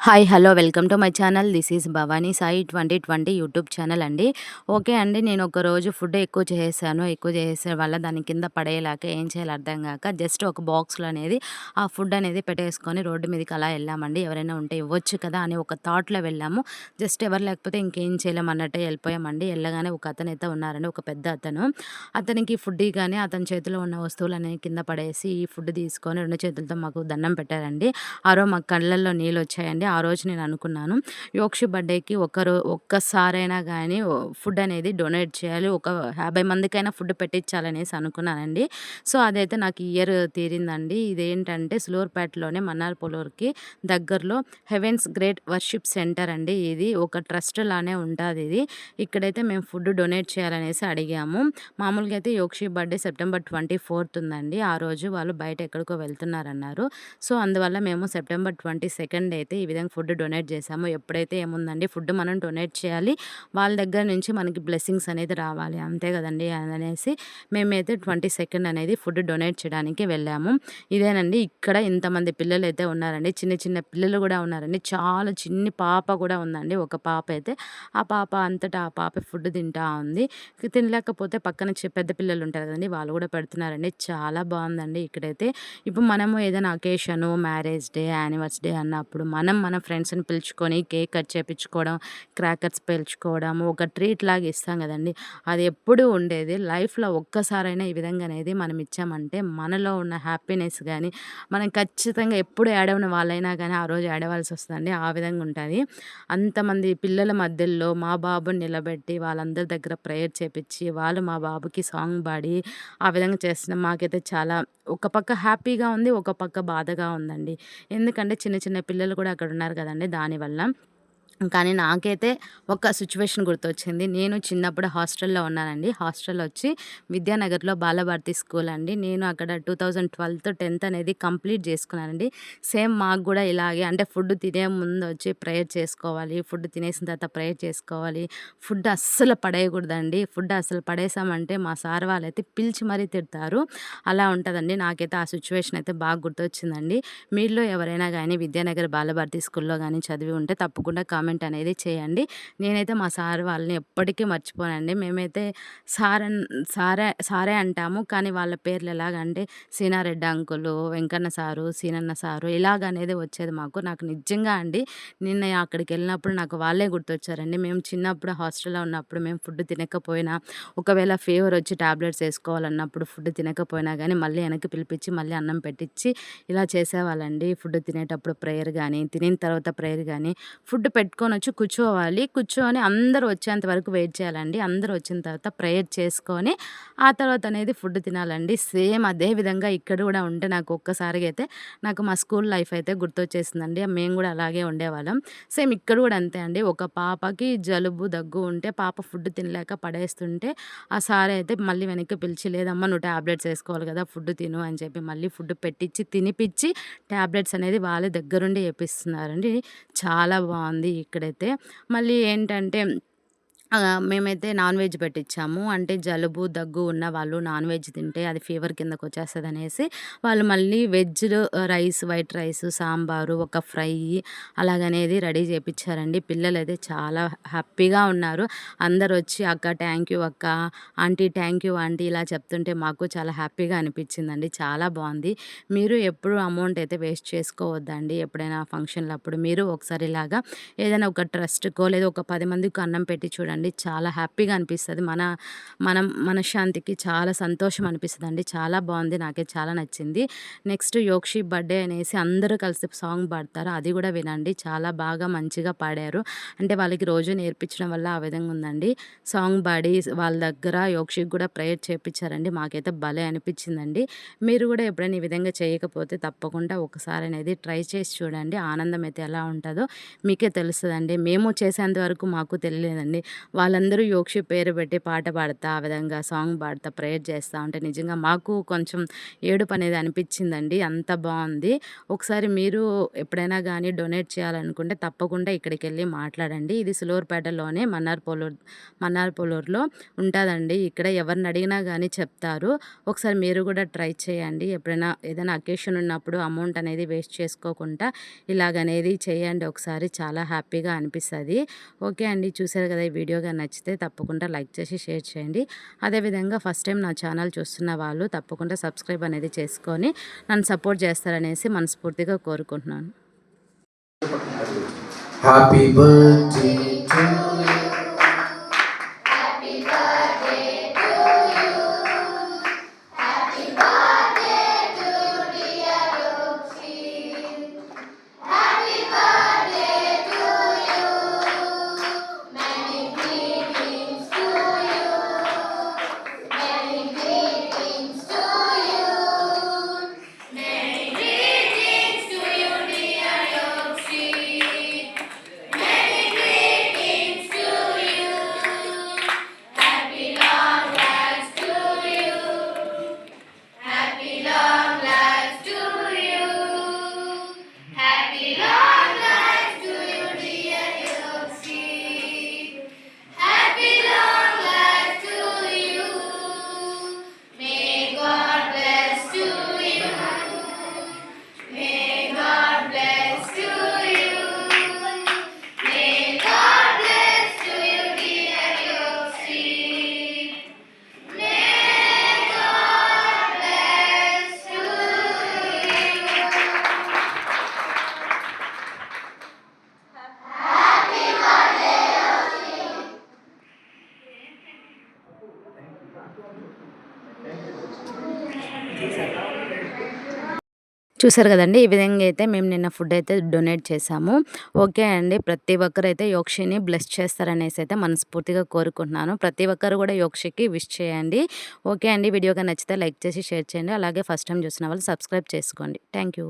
Hi hello welcome to my channel. This is Bhavani Sai twenty twenty YouTube channel అండి. Okay అండి నేను ఒక రోజు ఫుడ్ ఎక్కువ చేసేసాను. ఎక్కువ చేసే వల్ల దాని కింద పడేలాక ఏం చేయాలో అర్థం కాక జస్ట్ ఒక బాక్స్లో అనేది ఆ ఫుడ్ అనేది పెట్టేసుకొని రోడ్డు మీదకి అలా వెళ్ళామండి. ఎవరైనా ఉంటే ఇవ్వచ్చు కదా అని ఒక థాట్లో వెళ్ళాము. జస్ట్ ఎవరు లేకపోతే ఇంకేం చేయలేము అన్నట్టు వెళ్ళిపోయామండి. వెళ్ళగానే ఒక అతను అయితే ఉన్నారండి ఒక పెద్ద అతను. అతనికి ఫుడ్ కానీ అతని చేతిలో ఉన్న వస్తువులు అనేవి కింద పడేసి ఈ ఫుడ్ తీసుకొని రెండు చేతులతో మాకు దండం పెట్టారండి. ఆ మా కళ్ళల్లో నీళ్ళు వచ్చాయండి. ఆ రోజు నేను అనుకున్నాను. యోక్షి బర్త్డేకి ఒకరు ఒక్కసారైనా కానీ ఫుడ్ అనేది డొనేట్ చేయాలి. ఒక యాభై మందికైనా ఫుడ్ పెట్టించాలనేసి అనుకున్నానండి. సో అదైతే నాకు ఇయర్ తీరిందండి. ఇదేంటంటే సులూర్పేటలోనే మన్నార్ పొలూర్కి దగ్గరలో హెవెన్స్ గ్రేట్ వర్షిప్ సెంటర్ అండి ఇది. ఒక ట్రస్ట్ లానే ఉంటుంది ఇది. ఇక్కడైతే మేము ఫుడ్ డొనేట్ చేయాలనేసి అడిగాము. మామూలుగా అయితే Yokshi birthday September twenty fourth ఉందండి. ఆ రోజు వాళ్ళు బయట ఎక్కడికో వెళ్తున్నారన్నారు. సో అందువల్ల మేము సెప్టెంబర్ ట్వంటీ సెకండ్ అయితే ఈ విధంగా ఫుడ్ డొనేట్ చేసాము ఎప్పుడైతే ఏముందండి ఫుడ్ మనం డొనేట్ చేయాలి వాళ్ళ దగ్గర నుంచి మనకి బ్లెస్సింగ్స్ అనేది రావాలి. అంతే కదండి అనేసి మేమైతే ట్వంటీ సెకండ్ అనేది ఫుడ్ డొనేట్ చేయడానికి వెళ్ళాము. ఇదేనండి ఇక్కడ ఇంతమంది పిల్లలు అయితే ఉన్నారండి. చిన్న చిన్న పిల్లలు కూడా ఉన్నారండి. చాలా చిన్ని పాప కూడా ఉందండి. ఒక పాప అయితే ఆ పాప అంతటా ఆ పాప ఫుడ్ తింటా ఉంది. తినలేకపోతే పక్కన పెద్ద పిల్లలు ఉంటారు కదండి. వాళ్ళు కూడా పెడుతున్నారండి. చాలా బాగుందండి ఇక్కడైతే. ఇప్పుడు మనము ఏదైనా occasion marriage day anniversary day అన్నప్పుడు మనం మన ఫ్రెండ్స్ని పిలుచుకొని కేక్ కట్ చేయించుకోవడం క్రాకర్స్ పేల్చుకోవడం ఒక ట్రీట్ లాగా ఇస్తాం కదండి. అది ఎప్పుడూ ఉండేది. లైఫ్లో ఒక్కసారైనా ఈ విధంగా అనేది మనం ఇచ్చామంటే మనలో ఉన్న హ్యాపీనెస్ కానీ మనం ఖచ్చితంగా ఎప్పుడు ఏడవని వాళ్ళైనా కానీ ఆ రోజు ఏడవలసి వస్తుందండి. ఆ విధంగా ఉంటుంది. అంతమంది పిల్లల మధ్యలో మా బాబుని నిలబెట్టి వాళ్ళందరి దగ్గర ప్రేయర్ చేపించి వాళ్ళు మా బాబుకి సాంగ్ పాడి ఆ విధంగా చేస్తున్నాం మాకైతే చాలా ఒక పక్క హ్యాపీగా ఉంది ఒక పక్క బాధగా ఉందండి. ఎందుకంటే చిన్న చిన్న పిల్లలు కూడా అక్కడ అన్నారు కదండి దానివల్ల కానీ నాకైతే ఒక సిచ్యువేషన్ గుర్తొచ్చింది. నేను చిన్నప్పుడు హాస్టల్లో ఉన్నానండి. హాస్టల్ వచ్చి విద్యానగర్లో బాలభారతి స్కూల్ అండి. నేను అక్కడ టూ థౌజండ్ ట్వెల్త్ టెన్త్ అనేది కంప్లీట్ చేసుకున్నానండి. సేమ్ మాకు కూడా ఇలాగే అంటే ఫుడ్ తినే ముందు వచ్చి ప్రేయర్ చేసుకోవాలి. ఫుడ్ తినేసిన తర్వాత ప్రేయర్ చేసుకోవాలి. ఫుడ్ అస్సలు పడేయకూడదండి. ఫుడ్ అస్సలు పడేసామంటే మా సార్ వాళ్ళైతే పిలిచి మరీ తిడతారు. అలా ఉంటుందండి. నాకైతే ఆ సిచ్యువేషన్ అయితే బాగా గుర్తొచ్చిందండి. మీలో ఎవరైనా కానీ విద్యానగర్ బాలభారతి స్కూల్లో కానీ చదివి ఉంటే తప్పకుండా కామెంట్ కామెంట్ అనేది చేయండి. నేనైతే మా సార్ వాళ్ళని ఎప్పటికీ మర్చిపోనండి. మేమైతే సార్ సారే సారే అంటాము. కానీ వాళ్ళ పేర్లు ఎలాగంటే Seenareddy uncle Venkanna sir Seenanna sir ఇలాగనేది వచ్చేది మాకు. నాకు నిజంగా అండి నిన్న అక్కడికి వెళ్ళినప్పుడు నాకు వాళ్ళే గుర్తొచ్చారండి. మేము చిన్నప్పుడు హాస్టల్లో ఉన్నప్పుడు మేము ఫుడ్ తినకపోయినా ఒకవేళ ఫీవర్ వచ్చి టాబ్లెట్స్ వేసుకోవాలన్నప్పుడు ఫుడ్ తినకపోయినా కానీ మళ్ళీ వెనక్కి పిలిపించి మళ్ళీ అన్నం పెట్టించి ఇలా చేసేవాళ్ళండి. ఫుడ్ తినేటప్పుడు ప్రేయర్ కానీ తినిన తర్వాత ప్రేయర్ కానీ ఫుడ్ పెట్ పెట్టుకొని వచ్చి కూర్చోవాలి. కూర్చొని అందరూ వచ్చేంత వరకు వెయిట్ చేయాలండి. అందరూ వచ్చిన తర్వాత ప్రేయర్ చేసుకొని ఆ తర్వాత అనేది ఫుడ్ తినాలండి. సేమ్ అదే విధంగా ఇక్కడ కూడా ఉంటే నాకు ఒక్కసారిగా అయితే నాకు మా స్కూల్ లైఫ్ అయితే గుర్తొచ్చేసిందండి. మేము కూడా అలాగే ఉండేవాళ్ళం. సేమ్ ఇక్కడ కూడా అంతే అండి. ఒక పాపకి జలుబు దగ్గు ఉంటే పాప ఫుడ్ తినలేక పడేస్తుంటే ఆ సార్ అయితే మళ్ళీ వెనక్కి పిలిచి లేదమ్మా నువ్వు ట్యాబ్లెట్స్ వేసుకోవాలి కదా ఫుడ్ తిను అని చెప్పి మళ్ళీ ఫుడ్ పెట్టించి తినిపించి ట్యాబ్లెట్స్ అనేది వాళ్ళ దగ్గరుండి వేపిస్తున్నారండి చాలా బాగుంది. ఇక్కడైతే. మళ్ళీ ఏంటంటే మేమైతే నాన్ వెజ్ పెట్టించాము అంటే జలుబు దగ్గు ఉన్న వాళ్ళు నాన్ వెజ్ తింటే అది ఫీవర్ కిందకు వచ్చేస్తుంది అనేసి వాళ్ళు మళ్ళీ veg rice white rice sambar ఒక ఫ్రై అలాగనేది రెడీ చేయించారండి పిల్లలు అయితే చాలా హ్యాపీగా ఉన్నారు. అందరు వచ్చి అక్క థ్యాంక్ యూ అక్క ఆంటీ థ్యాంక్ యూ ఆంటీ ఇలా చెప్తుంటే మాకు చాలా హ్యాపీగా అనిపించిందండి చాలా బాగుంది మీరు ఎప్పుడు అమౌంట్ అయితే వేస్ట్ చేసుకోవద్దండి ఎప్పుడైనా ఫంక్షన్లు అప్పుడు మీరు ఒకసారి ఇలాగా ఏదైనా ఒక ట్రస్ట్కో లేదా ఒక పది మందికి అన్నం పెట్టి చూడండి. అండి. చాలా హ్యాపీగా అనిపిస్తుంది. మన మనం మనశ్శాంతికి చాలా సంతోషం అనిపిస్తుంది అండి చాలా బాగుంది. నాకే చాలా నచ్చింది. నెక్స్ట్ యోక్షి బర్త్డే అనేసి అందరూ కలిసి సాంగ్ పాడతారు. అది కూడా వినండి. చాలా బాగా మంచిగా పాడారు. అంటే వాళ్ళకి రోజు నేర్పించడం వల్ల ఆ విధంగా ఉందండి. సాంగ్ పాడి వాళ్ళ దగ్గర యోక్షికి కూడా ప్రేయర్ చేయించారండి మాకైతే భలే అనిపించిందండి. మీరు కూడా ఎప్పుడైనా ఈ విధంగా చేయకపోతే తప్పకుండా ఒకసారి అనేది ట్రై చేసి చూడండి. ఆనందం అయితే ఎలా ఉంటుందో మీకే తెలుస్తుందండి. మేము చేసేంత వరకు మాకు తెలియలేదండి. వాళ్ళందరూ యోక్షి పేరు పెట్టి పాట పాడతా, ఆ విధంగా సాంగ్ పాడతా, ప్రేయర్ చేస్తా ఉంటే నిజంగా మాకు కొంచెం ఏడుపు అనేది అనిపించిందండి అంత బాగుంది ఒకసారి మీరు ఎప్పుడైనా కానీ డొనేట్ చేయాలనుకుంటే తప్పకుండా ఇక్కడికెళ్ళి మాట్లాడండి. ఇది సులూరుపేటలోనే మన్నార్ పోలూర్ మన్నార్ పోలూరులో ఉంటుందండి ఇక్కడ ఎవరిని అడిగినా కానీ చెప్తారు. ఒకసారి మీరు కూడా ట్రై చేయండి. ఎప్పుడైనా ఏదైనా అకేషన్ ఉన్నప్పుడు అమౌంట్ అనేది వేస్ట్ చేసుకోకుండా ఇలాగనేది చేయండి ఒకసారి. చాలా హ్యాపీగా అనిపిస్తుంది ఓకే అండి. చూసారు కదా ఈ వీడియో గాని నచ్చితే తప్పకుండా లైక్ చేసి, షేర్ చేయండి. అదేవిధంగా ఫస్ట్ టైం నా ఛానల్ చూస్తున్న వాళ్ళు తప్పకుండా సబ్స్క్రైబ్ అనేది చేసుకొని నన్ను సపోర్ట్ చేస్తారనేసి మనస్ఫూర్తిగా కోరుకుంటున్నాను. హ్యాపీ బర్త్డే చూసారు కదండి ఈ విధంగా అయితే మేము నిన్న ఫుడ్ అయితే డొనేట్ చేశాము. ఓకే అండి. ప్రతి ఒక్కరైతే యోక్షిని బ్లెస్ చేస్తారనేసి అయితే మనస్ఫూర్తిగా కోరుకుంటున్నాను. ప్రతి ఒక్కరు కూడా యోక్షికి విష్ చేయండి. ఓకే అండి. వీడియోగా నచ్చితే లైక్ చేసి, షేర్ చేయండి. అలాగే ఫస్ట్ టైమ్ చూసిన వాళ్ళు సబ్స్క్రైబ్ చేసుకోండి. Thank you.